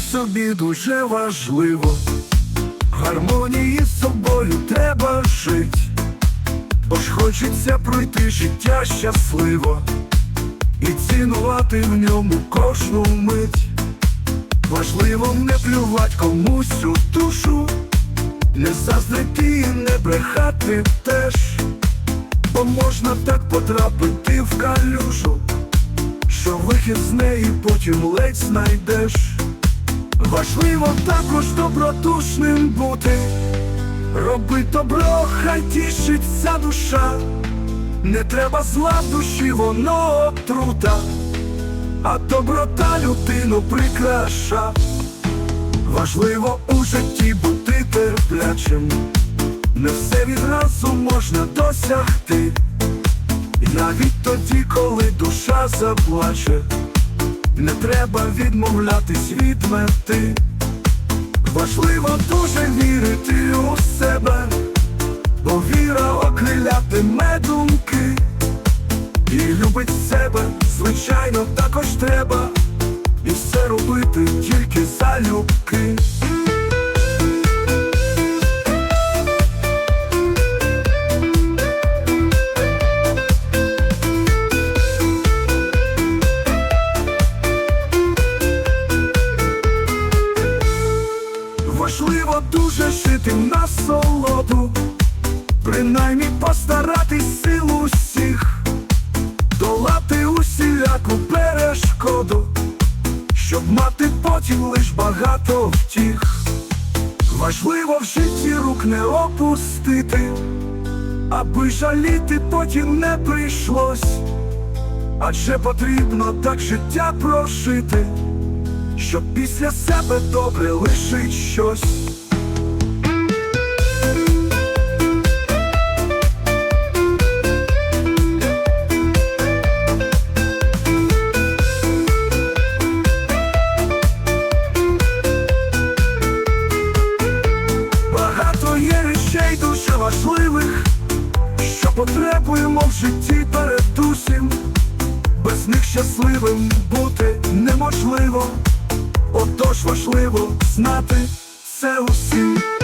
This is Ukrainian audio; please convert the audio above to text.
Собі дуже важливо, гармонії з собою треба жить, ж хочеться пройти життя щасливо і цінувати в ньому кожну мить. Важливо не плювать комусь у душу, не заздрити і не брехати теж, бо можна так потрапити в калюжу, що вихід з неї потім ледь знайдеш. Важливо також добродушним бути, роби добро, хай тішиться душа, не треба зла душі, воно отрута, а доброта людину прикраша. Важливо у житті бути терплячим, не все відразу можна досягти, і навіть тоді, коли душа заплаче. Не треба відмовлятись від мети. Важливо дуже вірити у себе, бо віра окрилятиме думки. І любить себе, звичайно, також треба. І все робити тільки залюбки. Важливо дуже жити на солоду, принаймні постаратись сил усіх, долати усіляку перешкоду, щоб мати потім лиш багато втіх. Важливо в житті рук не опустити, аби жаліти потім не прийшлось, адже потрібно так життя прожити щоб після себе добре лишить щось. Багато є речей дуже важливих, що потребуємо в житті передусім. Без них щасливим бути неможливо. Отож важливо знати це усім.